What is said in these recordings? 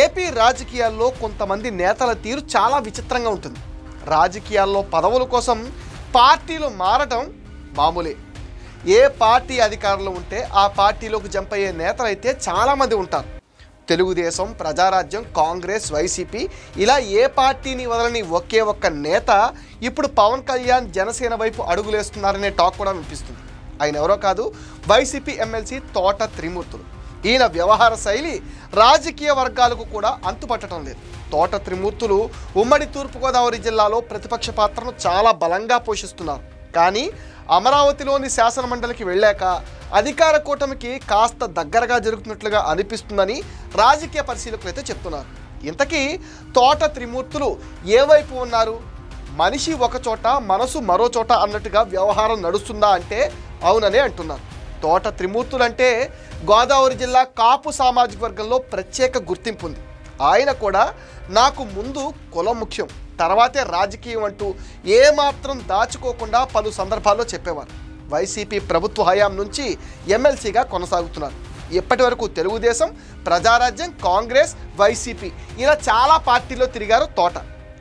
AP రాజకీయాల్లో కొంతమంది నేతల తీరు చాలా విచిత్రంగా ఉంటుంది. రాజకీయాల్లో పదవుల కోసం పార్టీలు మారటం మామూలే. ఏ పార్టీ అధికారంలో ఉంటే ఆ పార్టీలోకి జంప్ అయ్యే నేతలైతే చాలామంది ఉంటారు. తెలుగుదేశం ప్రజారాజ్యం కాంగ్రెస్ వైసీపీ ఇలా ఏ పార్టీని వదలని ఒకే ఒక్క నేత ఇప్పుడు పవన్ కళ్యాణ్ జనసేన వైపు అడుగులేస్తున్నారనే టాక్ కూడా వినిపిస్తుంది. ఆయన ఎవరో కాదు వైసీపీ ఎమ్మెల్సీ తోట త్రిమూర్తులు. ఈయన వ్యవహార శైలి రాజకీయ వర్గాలకు కూడా అంతుపట్టడం లేదు. తోట త్రిమూర్తులు ఉమ్మడి తూర్పుగోదావరి జిల్లాలో ప్రతిపక్ష పాత్రను చాలా బలంగా పోషిస్తున్నారు. కానీ అమరావతిలోని శాసనమండలికి వెళ్ళాక అధికార కూటమికి కాస్త దగ్గరగా జరుగుతున్నట్లుగా అనిపిస్తుందని రాజకీయ పరిశీలకులు అయితే చెప్తున్నారు. ఇంతకీ తోట త్రిమూర్తులు ఏ వైపు ఉన్నారు? మనిషి ఒక చోట మనసు మరో చోట అన్నట్టుగా వ్యవహారం నడుస్తుందా అంటే అవుననే అంటున్నారు. తోట త్రిమూర్తులంటే గోదావరి జిల్లా కాపు సామాజిక వర్గంలో ప్రత్యేక గుర్తింపు ఉంది. ఆయన కూడా నాకు ముందు కులం ముఖ్యం తర్వాతే రాజకీయం అంటూ ఏమాత్రం దాచుకోకుండా పలు సందర్భాల్లో చెప్పేవారు. వైసీపీ ప్రభుత్వ హయాం నుంచి ఎమ్మెల్సీగా కొనసాగుతున్నారు. ఇప్పటి వరకు తెలుగుదేశం ప్రజారాజ్యం కాంగ్రెస్ వైసీపీ ఇలా చాలా పార్టీల్లో తిరిగారు తోట.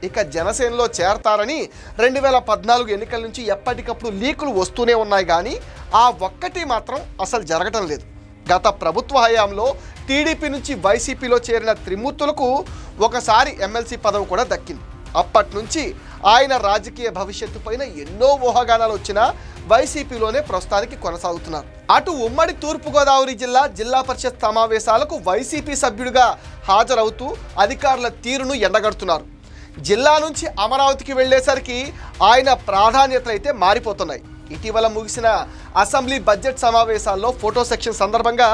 ఇక జనసేనలో చేరతారని రెండు వేల పద్నాలుగు ఎన్నికల నుంచి ఎప్పటికప్పుడు లీకులు వస్తూనే ఉన్నాయి కానీ ఆ ఒక్కటి మాత్రం అసలు జరగటం లేదు. గత ప్రభుత్వ హయాంలో టీడీపీ నుంచి వైసీపీలో చేరిన త్రిమూర్తులకు ఒకసారి ఎమ్మెల్సీ పదవి కూడా దక్కింది. అప్పటి నుంచి ఆయన రాజకీయ భవిష్యత్తు పైన ఎన్నో ఊహాగానాలు వచ్చినా వైసీపీలోనే ప్రస్తుతానికి కొనసాగుతున్నారు. అటు ఉమ్మడి తూర్పుగోదావరి జిల్లా జిల్లా పరిషత్ సమావేశాలకు వైసీపీ సభ్యుడిగా హాజరవుతూ అధికారుల తీరును ఎండగడుతున్నారు. జిల్లా నుంచి అమరావతికి వెళ్ళేసరికి ఆయన ప్రాధాన్యతలు అయితే మారిపోతున్నాయి. ఇటీవల ముగిసిన అసెంబ్లీ బడ్జెట్ సమావేశాల్లో ఫోటో సెక్షన్ సందర్భంగా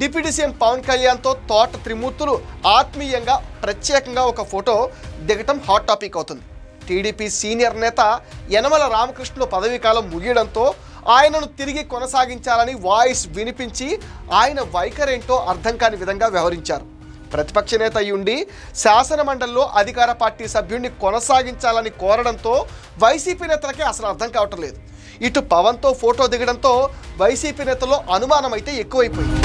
డిప్యూటీ సీఎం పవన్ కళ్యాణ్తో తోట త్రిమూర్తులు ఆత్మీయంగా ప్రత్యేకంగా ఒక ఫోటో దిగటం హాట్ టాపిక్ అవుతుంది. టీడీపీ సీనియర్ నేత యనమల రామకృష్ణుల పదవీకాలం ముగియడంతో ఆయనను తిరిగి కొనసాగించాలని వాయిస్ వినిపించి ఆయన వైఖరేంటో అర్థం కాని విధంగా వ్యవహరించారు. ప్రతిపక్ష నేత అయ్యుండి శాసనమండలిలో అధికార పార్టీ సభ్యుడిని కొనసాగించాలని కోరడంతో వైసీపీ నేతలకే అసలు అర్థం కావటం లేదు. ఇటు పవన్తో ఫోటో దిగడంతో వైసీపీ నేతలో అనుమానం అయితే ఎక్కువైపోయింది.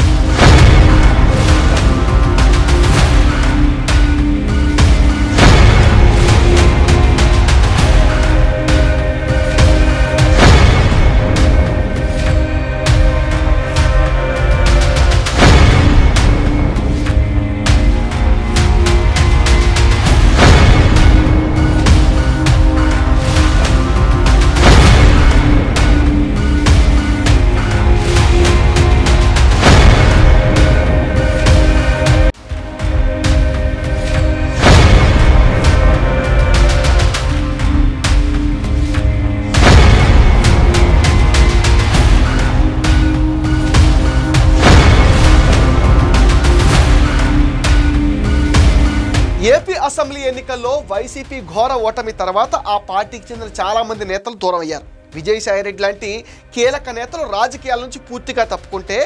ఎన్నికల్లో వైసీపీ ఘోర ఓటమి తర్వాత ఆ పార్టీకి చెందిన చాలామంది నేతలు దూరం అయ్యారు. విజయసాయిరెడ్డి లాంటి కీలక నేతలు రాజకీయాల నుంచి పూర్తిగా తప్పుకుంటే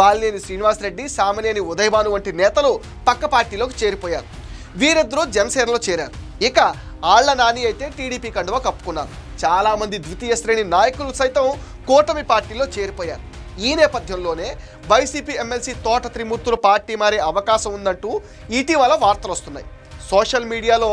బాలినేని శ్రీనివాసరెడ్డి సామినేని ఉదయభాను వంటి నేతలు పక్క పార్టీలోకి చేరిపోయారు. వీరిద్దరూ జనసేనలో చేరారు. ఇక ఆళ్ళ నాని అయితే టీడీపీ కండువా కప్పుకున్నారు. చాలామంది ద్వితీయ శ్రేణి నాయకులు సైతం కూటమి పార్టీలో చేరిపోయారు. ఈ నేపథ్యంలోనే వైసీపీ ఎమ్మెల్సీ తోట త్రిమూర్తులు పార్టీ మారే అవకాశం ఉందంటూ ఇటీవల వార్తలు వస్తున్నాయి. సోషల్ మీడియాలో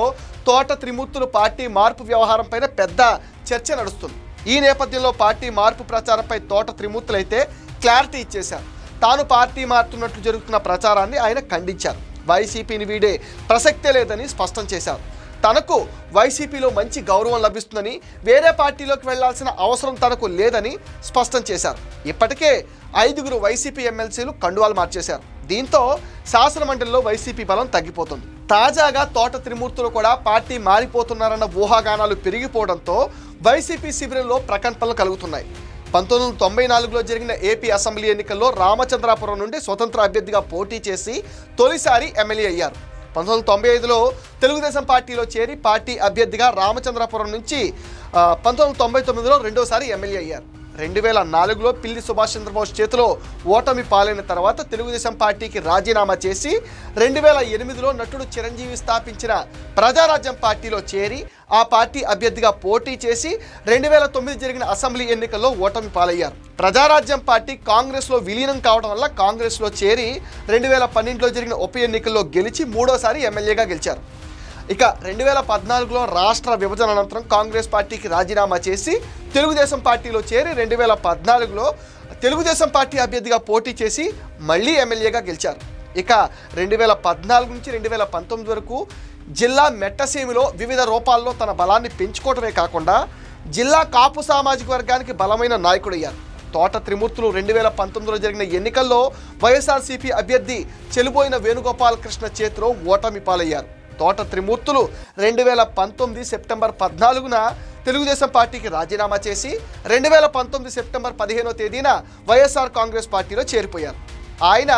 తోట త్రిమూర్తులు పార్టీ మార్పు వ్యవహారంపైన పెద్ద చర్చ నడుస్తుంది. ఈ నేపథ్యంలో పార్టీ మార్పు ప్రచారంపై తోట త్రిమూర్తులు అయితే క్లారిటీ ఇచ్చేశారు. తాను పార్టీ మారుతున్నట్లు జరుగుతున్న ప్రచారాన్ని ఆయన ఖండించారు. వైసీపీని వీడే ప్రసక్తే లేదని స్పష్టం చేశారు. తనకు వైసీపీలో మంచి గౌరవం లభిస్తుందని వేరే పార్టీలోకి వెళ్ళాల్సిన అవసరం తనకు లేదని స్పష్టం చేశారు. ఇప్పటికే ఐదుగురు వైసీపీ ఎమ్మెల్సీలు కండువాలు మార్చేశారు. దీంతో శాసనమండలిలో వైసీపీ బలం తగ్గిపోతుంది. తాజాగా తోట త్రిమూర్తులు కూడా పార్టీ మారిపోతున్నారన్న ఊహాగానాలు పెరిగిపోవడంతో వైసీపీ శిబిరంలో ప్రకంపనలు కలుగుతున్నాయి. పంతొమ్మిది వందల తొంభై నాలుగులో జరిగిన ఏపీ అసెంబ్లీ ఎన్నికల్లో రామచంద్రాపురం నుండి స్వతంత్ర అభ్యర్థిగా పోటీ చేసి తొలిసారి ఎమ్మెల్యే అయ్యారు. పంతొమ్మిది వందల తొంభై ఐదులో తెలుగుదేశం పార్టీలో చేరి పార్టీ అభ్యర్థిగా రామచంద్రాపురం నుంచి పంతొమ్మిది వందల తొంభై తొమ్మిదిలో రెండోసారి ఎమ్మెల్యే అయ్యారు. రెండు వేల నాలుగులో పిల్లి సుభాష్ చంద్రబోస్ చేతిలో ఓటమి పాలైన తర్వాత తెలుగుదేశం పార్టీకి రాజీనామా చేసి రెండు వేల ఎనిమిదిలో నటుడు చిరంజీవి స్థాపించిన ప్రజారాజ్యం పార్టీలో చేరి ఆ పార్టీ అభ్యర్థిగా పోటీ చేసి రెండు వేల తొమ్మిది జరిగిన అసెంబ్లీ ఎన్నికల్లో ఓటమి పాలయ్యారు. ప్రజారాజ్యం పార్టీ కాంగ్రెస్లో విలీనం కావడం వల్ల కాంగ్రెస్లో చేరి రెండు వేల పన్నెండులో జరిగిన ఉప ఎన్నికల్లో గెలిచి మూడోసారి ఎమ్మెల్యేగా గెలిచారు. ఇక రెండు వేల పద్నాలుగులో రాష్ట్ర విభజన అనంతరం కాంగ్రెస్ పార్టీకి రాజీనామా చేసి తెలుగుదేశం పార్టీలో చేరి రెండు వేల పద్నాలుగులో తెలుగుదేశం పార్టీ అభ్యర్థిగా పోటీ చేసి మళ్ళీ ఎమ్మెల్యేగా గెలిచారు. ఇక రెండు వేల పద్నాలుగు నుంచి రెండు వేల పంతొమ్మిది వరకు జిల్లా మెట్టసీమిలో వివిధ రూపాల్లో తన బలాన్ని పెంచుకోవడమే కాకుండా జిల్లా కాపు సామాజిక వర్గానికి బలమైన నాయకుడయ్యారు. తోట త్రిమూర్తులు రెండు వేల పంతొమ్మిదిలో జరిగిన ఎన్నికల్లో వైఎస్ఆర్సీపీ అభ్యర్థి చెలిబోయిన వేణుగోపాల్ కృష్ణ చేతిలో ఓటమి పాలయ్యారు. తోట త్రిమూర్తులు రెండు వేల పంతొమ్మిది సెప్టెంబర్ పద్నాలుగున తెలుగుదేశం పార్టీకి రాజీనామా చేసి రెండు వేల పంతొమ్మిది సెప్టెంబర్ పదిహేనో తేదీన వైఎస్ఆర్ కాంగ్రెస్ పార్టీలో చేరిపోయారు. ఆయన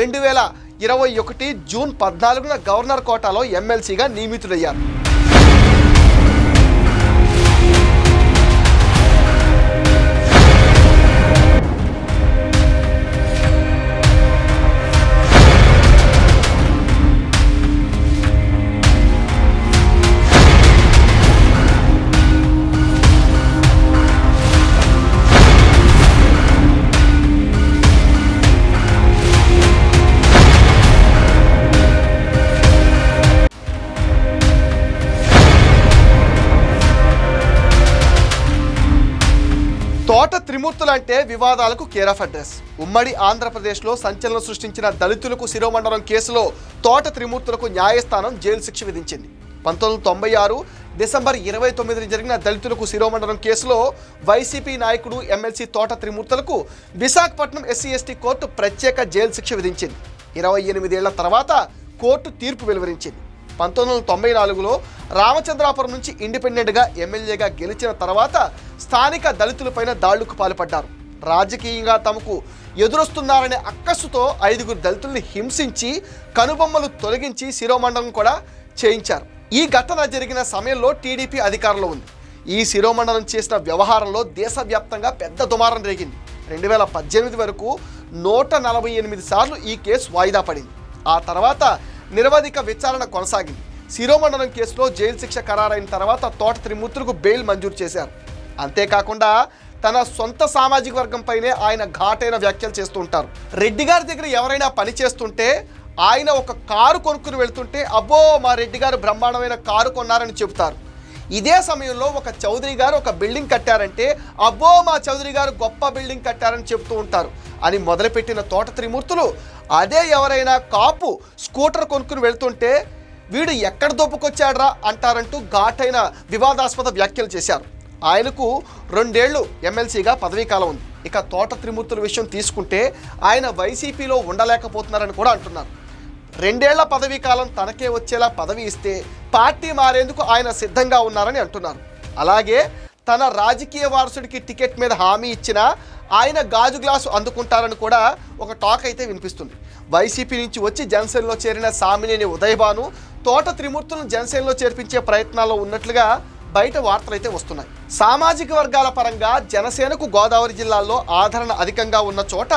రెండు వేల ఇరవై ఒకటి జూన్ పద్నాలుగున గవర్నర్ కోటాలో ఎమ్మెల్సీగా నియమితుడయ్యారు త్రిమూర్తులు అంటే వివాదాలకు కేరాఫ్ అడ్రస్. ఉమ్మడి ఆంధ్రప్రదేశ్లో సంచలనం సృష్టించిన దళితులకు శిరోమండలం కేసులో తోట త్రిమూర్తులకు న్యాయస్థానం జైలు శిక్ష విధించింది. పంతొమ్మిది వందల తొంభై ఆరు డిసెంబర్ ఇరవై తొమ్మిదిని జరిగిన దళితులకు శిరోమండలం కేసులో వైసీపీ నాయకుడు ఎమ్మెల్సీ తోట త్రిమూర్తులకు విశాఖపట్నం ఎస్సీ ఎస్టీ కోర్టు ప్రత్యేక జైలు శిక్ష విధించింది. ఇరవై ఎనిమిదేళ్ళ తర్వాత కోర్టు తీర్పు వెలువరించింది. పంతొమ్మిది వందల తొంభై నాలుగులో రామచంద్రాపురం నుంచి ఇండిపెండెంట్గా ఎమ్మెల్యేగా గెలిచిన తర్వాత స్థానిక దళితులపైన దాడులకు పాల్పడ్డారు. రాజకీయంగా తమకు ఎదురొస్తున్నారనే అక్కస్సుతో ఐదుగురు దళితుల్ని హింసించి కనుబొమ్మలు తొలగించి శిరోమండలం కూడా చేయించారు. ఈ ఘటన జరిగిన సమయంలో టీడీపీ అధికారంలో ఉంది. ఈ శిరోమండలం చేసిన వ్యవహారంలో దేశవ్యాప్తంగా పెద్ద దుమారం రేగింది. రెండు వేల పద్దెనిమిది వరకు నూట నలభై ఎనిమిది సార్లు ఈ కేసు వాయిదా పడింది. ఆ తర్వాత నిరవధిక విచారణ కొనసాగింది. శిరోమండలం కేసులో జైలు శిక్ష ఖరారైన తర్వాత తోట త్రిమూర్తులకు బెయిల్ మంజూరు చేశారు. అంతేకాకుండా తన సొంత సామాజిక వర్గంపైనే ఆయన ఘాటైన వ్యాఖ్యలు చేస్తూ ఉంటారు. రెడ్డి గారి దగ్గర ఎవరైనా పని చేస్తుంటే ఆయన ఒక కారు కొనుక్కుని వెళ్తుంటే అబ్బో మా రెడ్డి గారు బ్రహ్మాండమైన కారు కొన్నారని చెబుతారు. ఇదే సమయంలో ఒక చౌదరి గారు ఒక బిల్డింగ్ కట్టారంటే అబ్బో మా చౌదరి గారు గొప్ప బిల్డింగ్ కట్టారని చెప్తూ ఉంటారు. అని మొదలుపెట్టిన తోట త్రిమూర్తులు అదే ఎవరైనా కాపు స్కూటర్ కొనుక్కుని వెళ్తుంటే వీడు ఎక్కడ దొప్పుకొచ్చాడ్రా అంటారంటూ ఘాటైన వివాదాస్పద వ్యాఖ్యలు చేశారు. ఆయనకు రెండేళ్ళు ఎమ్మెల్సీగా పదవీకాలం ఉంది. ఇక తోట త్రిమూర్తుల విషయం తీసుకుంటే ఆయన వైసీపీలో ఉండలేకపోతున్నారని కూడా అంటున్నారు. రెండేళ్ళ పదవీ కాలం తనకే వచ్చేలా పదవి ఇస్తే పార్టీ మారేందుకు ఆయన సిద్ధంగా ఉన్నారని అంటున్నారు. అలాగే తన రాజకీయ వారసుడికి టికెట్ మీద హామీ ఇచ్చినా ఆయన గాజు గ్లాసు అందుకుంటారని కూడా ఒక టాక్ అయితే వినిపిస్తుంది. వైసీపీ నుంచి వచ్చి జనసేనలో చేరిన సామినేని ఉదయభాను తోట త్రిమూర్తులను జనసేనలో చేర్పించే ప్రయత్నాల్లో ఉన్నట్లుగా బయట వార్తలు అయితే వస్తున్నాయి. సామాజిక వర్గాల పరంగా జనసేనకు గోదావరి జిల్లాలో ఆదరణ అధికంగా ఉన్న చోట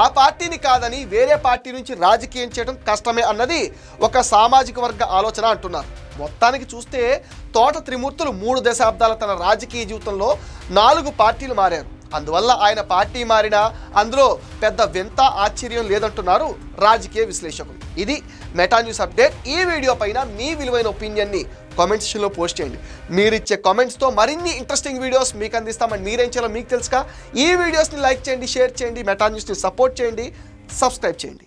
ఆ పార్టీని కాదని వేరే పార్టీ నుంచి రాజకీయం చేయడం కష్టమే అన్నది ఒక సామాజిక వర్గ ఆలోచన అంటున్నారు. మొత్తానికి చూస్తే తోట త్రిమూర్తులు మూడు దశాబ్దాల తన రాజకీయ జీవితంలో నాలుగు పార్టీలు మారారు. అందువల్ల ఆయన పార్టీ మారినా అందులో పెద్ద వింత ఆశ్చర్యం లేదంటున్నారు రాజకీయ విశ్లేషకులు. ఇది మెటా న్యూస్ అప్డేట్. ఈ వీడియో పైన మీ విలువైన ఒపీనియన్ని కామెంట్ సెక్షన్లో పోస్ట్ చేయండి. మీరు ఇచ్చే కామెంట్స్తో మరిన్ని ఇంట్రెస్టింగ్ వీడియోస్ మీకు అందిస్తామని మీరేం చేయాలో మీకు తెలుసుగా. ఈ వీడియోస్ని లైక్ చేయండి షేర్ చేయండి మెటా న్యూస్ని సపోర్ట్ చేయండి సబ్స్క్రైబ్ చేయండి.